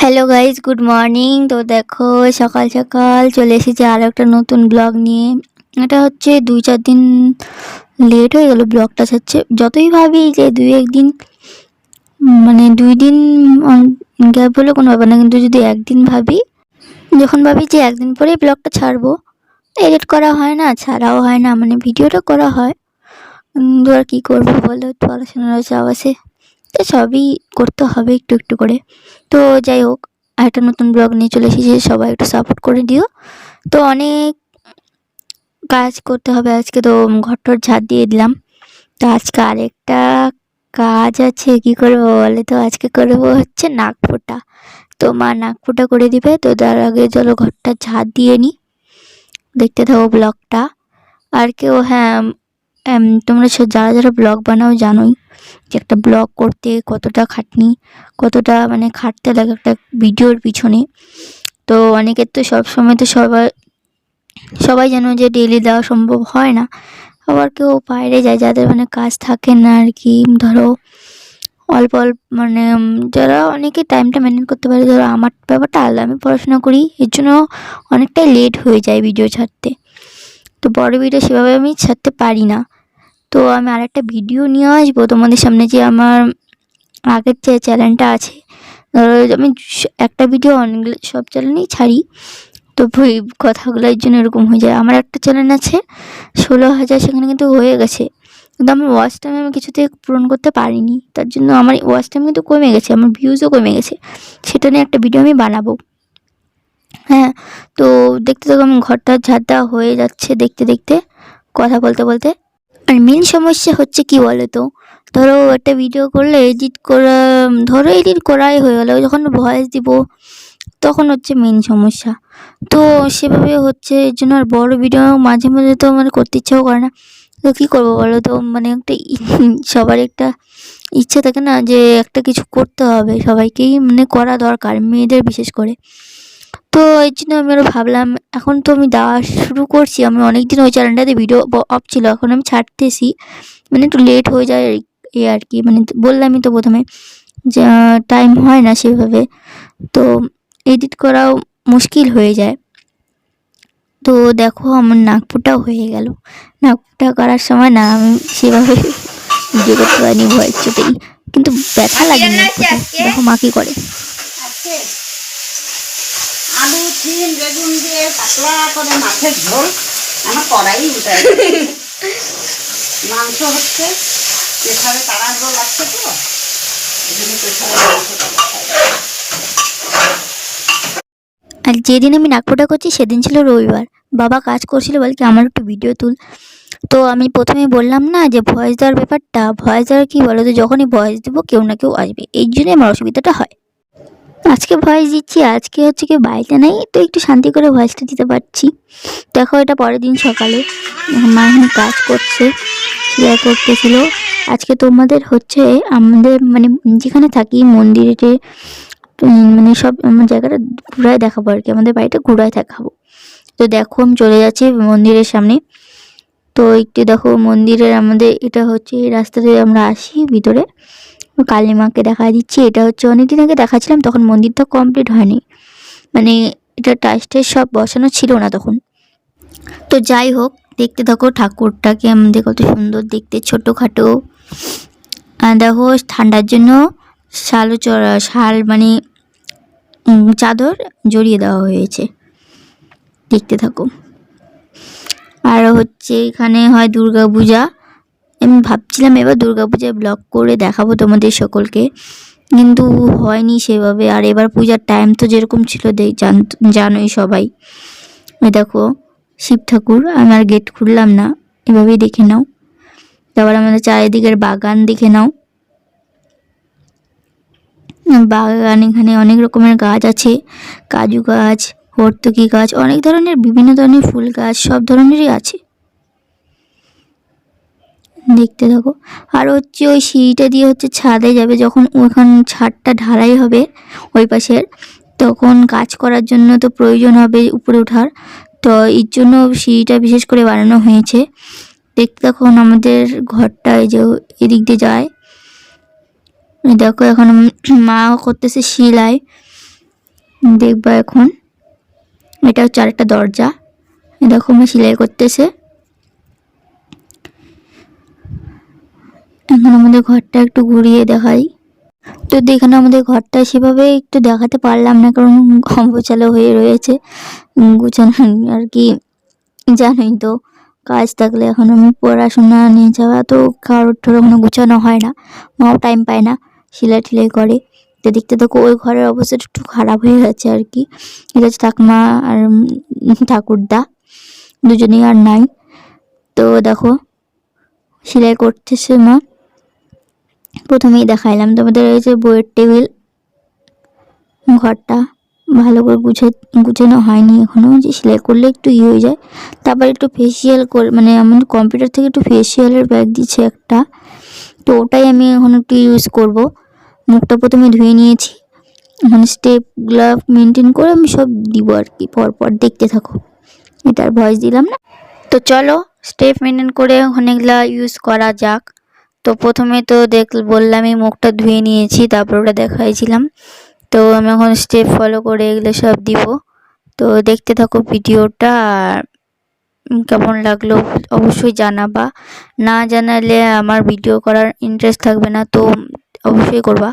Hello guys good morning তো দেখো, সকাল সকাল চলে এসেছি আরও একটা নতুন ব্লগ নিয়ে। এটা হচ্ছে দুই চার দিন লেট হয়ে গেল ব্লগটা ছাড়ছে। যতই ভাবি যে দুই একদিন মানে দুই দিন গ্যাপ হলে কোনো ব্যাপার না, কিন্তু যদি একদিন ভাবি, যখন ভাবি যে একদিন পরে ব্লগটা ছাড়বো এডিট করা হয় না, ছাড়াও হয় না মানে ভিডিওটা করা হয় কিন্তু আর কী করব বলো? পড়াশোনারও চাপ আছে তো সবই করতে হবে একটু একটু করে। তো যাই হোক একটা নতুন ব্লগ নিয়ে চলে এসেছি, সবাই একটু সাপোর্ট করে দিও। তো অনেক কাজ করতে হবে আজকে, তো ঘরটর ঝাড় দিয়ে দিলাম। তো আজকে আরেকটা কাজ আছে, কি করব বলে তো? আজকে করব হচ্ছে নাক ফোঁটা তো মা নাক ফোঁটা করে দিবে, তো তার আগে চলো ঘরটা ঝাড় দিয়ে নিই দেখতে থাকো ব্লগটা আর কেউ হ্যাঁ তোমরা যারা যারা ব্লগ বানাও জানোই। যে একটা ব্লগ করতে কতটা খাটনি, কতটা মানে খাটতে লাগে একটা ভিডিওর পিছনে। তো অনেকের তো সব সময় তো সবাই সবাই জানো যে ডেলি দেওয়া সম্ভব হয় না, আবার কেউ বাইরে যায়, যাদের মানে কাজ থাকে না আর কি। ধরো, অল্প অল্প মানে যারা অনেকে টাইমটা মেনটেন করতে পারে, ধরো আমার ব্যাপারটা আলাদা, আমি পড়াশোনা করি, এর জন্য অনেকটাই লেট হয়ে যায় ভিডিও ছাড়তে। তো বড় ভিডিও সেভাবে আমি ছাড়তে পারি না। তো আমি আরেকটা ভিডিও নিয়ে আসব। তোমাদের সামনে যে আমার আগের যে চ্যানেলটা আছে, ধরো আমি একটা ভিডিও অনেকগুলো সব চ্যানেলেই ছাড়ি। তো ওই কথাগুলোর জন্য এরকম হয়ে যায়। আমার একটা চ্যানেল আছে, ষোলো হাজার, সেখানে কিন্তু হয়ে গেছে। কিন্তু আমার ওয়াচ টাইম আমি কিছুতে পূরণ করতে পারিনি। তার জন্য আমার ওয়াচ টাইম কিন্তু কমে গেছে, আমার ভিউজও কমে গেছে। সেটা নিয়ে একটা ভিডিও আমি বানাবো। হ্যাঁ তো দেখতে দেখো আমি ঘরটা ঝাড় হয়ে যাচ্ছে দেখতে দেখতে। কথা বলতে বলতে আর মেন সমস্যা হচ্ছে কি বলো তো ধরো একটা ভিডিও করলে এডিট করা, ধরো এডিট করাই হয়ে গেলো। যখন ভয়েস দিব, তখন হচ্ছে মেন সমস্যা। তো সেভাবে হচ্ছে, এর জন্য আর বড় ভিডিও মাঝে মাঝে তো মানে করতে ইচ্ছাও করে না। তো কী করব বলো তো মানে একটা সবার একটা ইচ্ছে থাকে না যে একটা কিছু করতে হবে। সবাইকেই মানে করা দরকার, মেয়েদের বিশেষ করে। তো এই জন্য আমি আরও ভাবলাম, এখন তো আমি দেওয়া শুরু করছি। আমি অনেক দিন ওই চ্যানেলটাতে ভিডিও অফ ছিল, এখন আমি ছাড়তেছি। মানে একটু লেট হয়ে যায় এই- আর কি। মানে বললামই তো প্রথমে যে টাইম হয় না সেভাবে। তো এডিট করাও মুশকিল হয়ে যায়। তো দেখো আমার নাগপুরটাও হয়ে গেল। নাগপুরটা করার সময় না, আমি সেভাবে ভিডিও করতে পারিনি, ভয়ের চোটেই। কিন্তু ব্যথা লাগে দেখো মা কী করে। আলু সিম বেগুন দিয়ে পাতলা করে মাছের ঝোল। আমার কড়াই উঠে মাংস হচ্ছে প্রেশারে তাড়াহুড়ো লাগছে তো জন্য প্রেশারে আর যেদিন আমি নাকপোটা করছি, সেদিন ছিল রবিবার। বাবা কাজ করছিল বলে কি আমার একটু ভিডিও তুল। তো আমি প্রথমে বললাম না যে, ভয়েস দেওয়ার ব্যাপারটা, ভয়েস দেওয়ার কী বলো? তো যখনই ভয়েস দেবো, কেউ না কেউ আসবে। এই জন্যই আমার অসুবিধাটা হয়। আজকে ভয়েস দিচ্ছি, আজকে হচ্ছে কি বাড়িতে নেই, তো একটু শান্তি করে ভয়েসটা দিতে পারছি। দেখো, এটা পরের দিন সকালে। মা এখানে কাজ করছে সেলাই করতেছিল। আজকে তোমাদের হচ্ছে আমাদের মানে যেখানে থাকি, মন্দিরে মানে সব জায়গাটা ঘুরায় দেখাবো আর কি, আমাদের বাড়িটা ঘুরায় দেখাবো। তো দেখো, আমি চলে যাচ্ছি মন্দিরের সামনে। তো একটু দেখো, মন্দিরের আমাদের, এটা হচ্ছে, এই রাস্তা দিয়ে আমরা আসি ভিতরে। কালী মাকে দেখা দিচ্ছি। এটা হচ্ছে অনেকদিন আগে দেখাচ্ছিলাম, তখন মন্দিরটা কমপ্লিট হয়নি। মানে এটা টাইস টাইস সব বসানো ছিল না তখন। তো যাই হোক, দেখতে থাকো ঠাকুরটাকে আমাদের কত সুন্দর দেখতে, ছোটোখাটো। দেখো, ঠান্ডার জন্য শালও চড়া শাল মানে চাদর জড়িয়ে দেওয়া হয়েছে। দেখতে থাকো। আর হচ্ছে এখানে হয় দুর্গা পূজা আমি ভাবছিলাম এবার দুর্গা পূজায় ব্লগ করে দেখাবো তোমাদের সকলকে, কিন্তু হয়নি সেভাবে। আর এবার পূজার টাইম তো যেরকম ছিল জানোই সবাই। দেখো, শিব ঠাকুর আমার গেট খুললাম না, এভাবেই দেখে নাও। তারপর আমাদের চারিদিকের বাগান দেখে নাও। বাগান এখানে অনেক রকমের গাছ আছে, কাজু গাছ, হর্তুকি গাছ, অনেক ধরনের, বিভিন্ন ধরনের ফুল গাছ, সব ধরনেরই আছে। দেখতে থাকো। আর হচ্ছে ওই সিঁড়িটা দিয়ে হচ্ছে ছাদে যাবে, যখন ওখান ছাদটা ঢালাই হবে ওই পাশের, তখন কাজ করার জন্য তো প্রয়োজন হবে উপরে ওঠার। তো এর জন্য সিঁড়িটা বিশেষ করে বানানো হয়েছে। দেখতে তখন আমাদের ঘরটা, এই যে এদিক দিয়ে যায়। দেখো এখন মা করতেছে সেলাই। দেখবা এখন। এটা হচ্ছে আরেকটা দরজা। দেখো আমার সেলাই করতেছে। এখন আমাদের ঘরটা একটু ঘুরিয়ে দেখাই। তো দেখানো আমাদের ঘরটা সেভাবে একটু দেখাতে পারলাম না, কারণ গোছালো হয়ে রয়েছে। গুছানো আর কি, জানোই তো, কাজ থাকলে এখন আমি পড়াশোনা নিয়ে যাওয়া তো কারোর ঠোর কোনো গুছানো হয় না, মাও টাইম পায় না, সেলাই টিলাই করে। তো দেখতে দেখো ওই ঘরের অবস্থা একটু খারাপ হয়ে গেছে আর কি। এটা হচ্ছে ঠাকুমা আর ঠাকুরদা, দুজনেই আর নাই। তো দেখো, সেলাই করতেছে মা। প্রথমেই দেখাইলাম। তোমাদের যে বইয়ের টেবিল, ঘরটা ভালো করে গুছে, গুছানো হয়নি এখনও যে সেলাই করলে একটু ইয়ে হয়ে যায়। তারপর একটু ফেসিয়াল করে মানে আমার কম্পিউটার থেকে একটু ফেসিয়ালের ব্যাগ দিচ্ছে একটা। তো ওটাই আমি এখন একটু ইউজ করব। মুখটা প্রথমে ধুয়ে নিয়েছি। এখন স্টেপগুলো মেনটেন করে আমি সব দিব আর কি, পরপর দেখতে থাকো। এটার ভয়েস দিলাম না। তো চলো স্টেপ মেনটেন করে অনেকগুলা ইউজ করা যাক। তো প্রথমে তো দেখ, বললামই মুখটা ধুয়ে নিয়েছি, তারপর ওটা দেখাইছিলাম। তো আমি এখন স্টেপ ফলো করে এগুলো সব দিব। তো দেখতে থাকো ভিডিওটা আর কেমন লাগল অবশ্যই জানাবা। না জানালে আমার ভিডিও করার ইন্টারেস্ট থাকবে না, তো অবশ্যই করবা।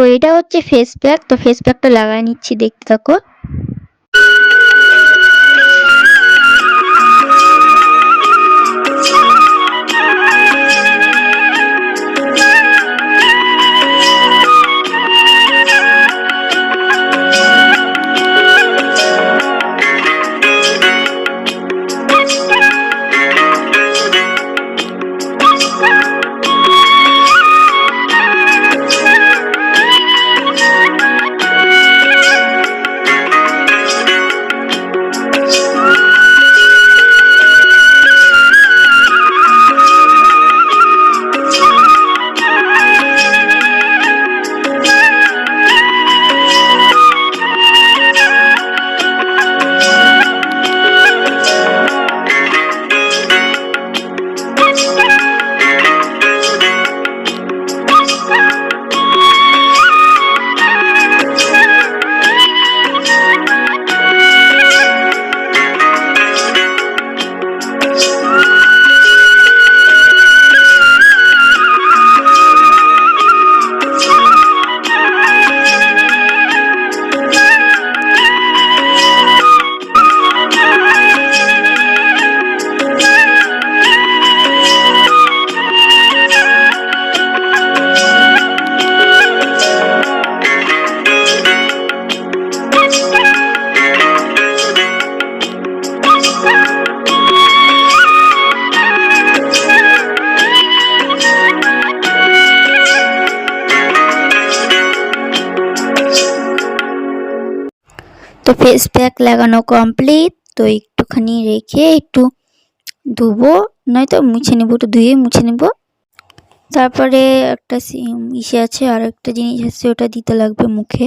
তো এটা হচ্ছে ফেস প্যাক তো ফেস প্যাকটা লাগাই নিচ্ছি দেখতে থাকো। তো ফেস প্যাক লাগানো কমপ্লিট তো একটুখানি রেখে একটু ধুবো, নয়তো মুছে নেব, একটু ধুয়ে মুছে নেব। তারপরে একটা ইসে আছে আর একটা জিনিস আছে, ওটা দিতে লাগবে মুখে।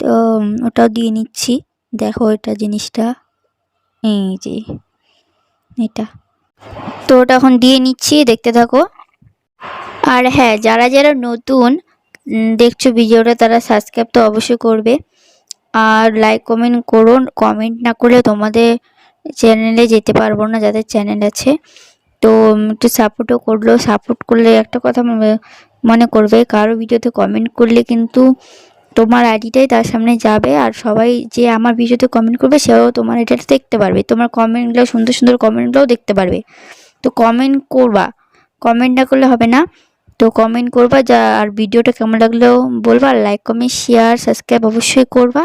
তো ওটাও দিয়ে নিচ্ছি। দেখো এটা জিনিসটা, এই যে, এটা। তো ওটা এখন দিয়ে নিচ্ছি, দেখতে থাকো। আর হ্যাঁ যারা যারা নতুন দেখছ ভিডিওটা, তারা সাবস্ক্রাইব তো অবশ্যই করবে। আর লাইক কমেন্ট করুন। কমেন্ট না করলে তোমাদের চ্যানেলে যেতে পারব না, যাদের চ্যানেল আছে। তো একটু সাপোর্টও করল। সাপোর্ট করলে একটা কথা মনে- করবে, কারও ভিডিওতে কমেন্ট করলে কিন্তু তোমার আইডিটাই তার সামনে যাবে। আর সবাই যে আমার ভিডিওতে কমেন্ট করবে, সেও তোমার এটা দেখতে পারবে। তোমার কমেন্টগুলো সুন্দর সুন্দর কমেন্টগুলোও দেখতে পারবে। তো কমেন্ট করবা। কমেন্ট না করলে হবে না। তো কমেন্ট করবা, যা আর ভিডিওটা কেমন লাগলেও বলবা লাইক কমেন্ট শেয়ার সাবস্ক্রাইব অবশ্যই করবা।